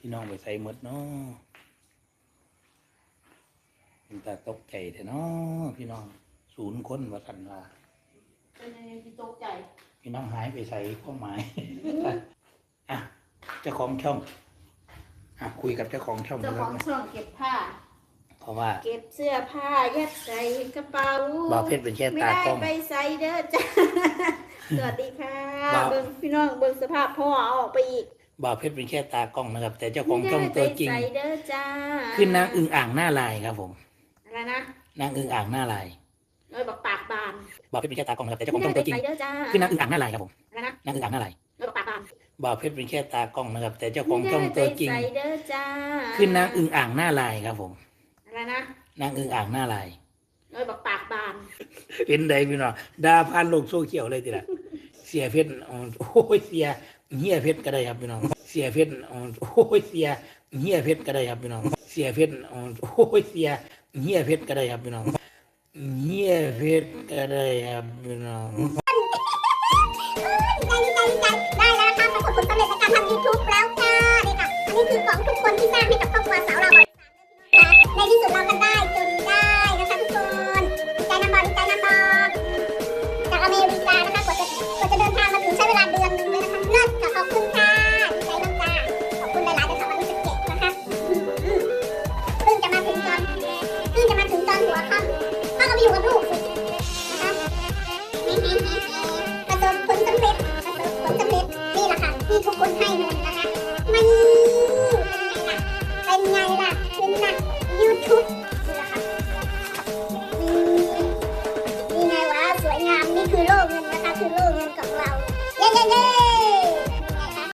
พี่น้องไปใส่หมดเนาะเป็นตาตกใจแท้เนาะพี่น้องศูนย์คนว่าทันว่าเป็นยังไงที่ตกใจ พี่น้องหายไปใส่ข้อหมาย อะเจ้าของช่อง อะคุยกับเจ้าของช่องเจ้านะคขรัอบงช่องเก็บผ้า เพราะว่า เก็บเสื้อผ้ายัดใส่กระเป๋าบ่าวเพชรเป็นแค่ไม่ตาได้กล้อง ไปใส่เด้อจ้า สวัสดีค่ะบ่าวเบิ่งพี่น้องเบิ่งสภาพพ่อเอาออกไปอีก บ่าวเพชรเป็นแค่ตากล้องนะครับ แต่เจ้าของช่องไม่ตัได้วไปจริงใส่เด้อจ้าคือนางอึ่งอ่างหน้าลายครับผมอะไรนะนางอึ่งอ่างหน้าลายน้อยบอกปากบานบ่าวเพชรเป็นแค่ตากล้องนะครับแต่เจ้าของไม่ช่ได้องไปตัวจริง ใส่เด้อจ้าคือนางอึ่งอ่างหน้าลายครับ ผมอะไรนะนางอึ่งอ่างหน้าลายน้อยบอกปากบานบ่าวเพชรเป็นแค่ตากล้องนะครับแต่เจ้าของช่องไม่ตัวได้จริงไปใส่เด้อจ้าคือนางอึ่งอ่างหน้าลายครับผมอะไรนะนางอึ่งอ่างหน้าลายน้อยบอกปากบานเป็นใดพี่น้องดาพันโลกโซเชียลเลยทีละ เสียเพชรอ๋อโอ้ยเสียเฮียเพชรก็ได้ครับพี่น้อง เสียเพชรอ๋อโอ้ยเสียเฮียเพชรก็ได้ครับพี่น้อง เสียเพชรอ๋อโอ้ยเสียเฮียเพชรก็ได้ครับพี่น้องเฮียเพชรก็ได้ครับพี่น้องได้แล้วนะคะประสบผลสำเร็จในการทำ YouTube แล้วค่ะนี่ค่ะอันนี้คือของทุกคนที่สร้างให้กับครอบครัวสาวเราบริษัทในที่สุดเราก็ได้จนได้นะคะทุกคนใจน้ำบอลใจน้ำบอลจากอเมริกานะคะกว่าจะ หัวค่ะพ่อก็ไปอยู่กับลูกสินะคะประสบผลสำเร็จประสบผลสำเร็จนี่แหละค่ะที่ทุกคนให้เงินนะคะมันเป็นไงล่ะเป็นไงล่ะเป็นนักยูทูบ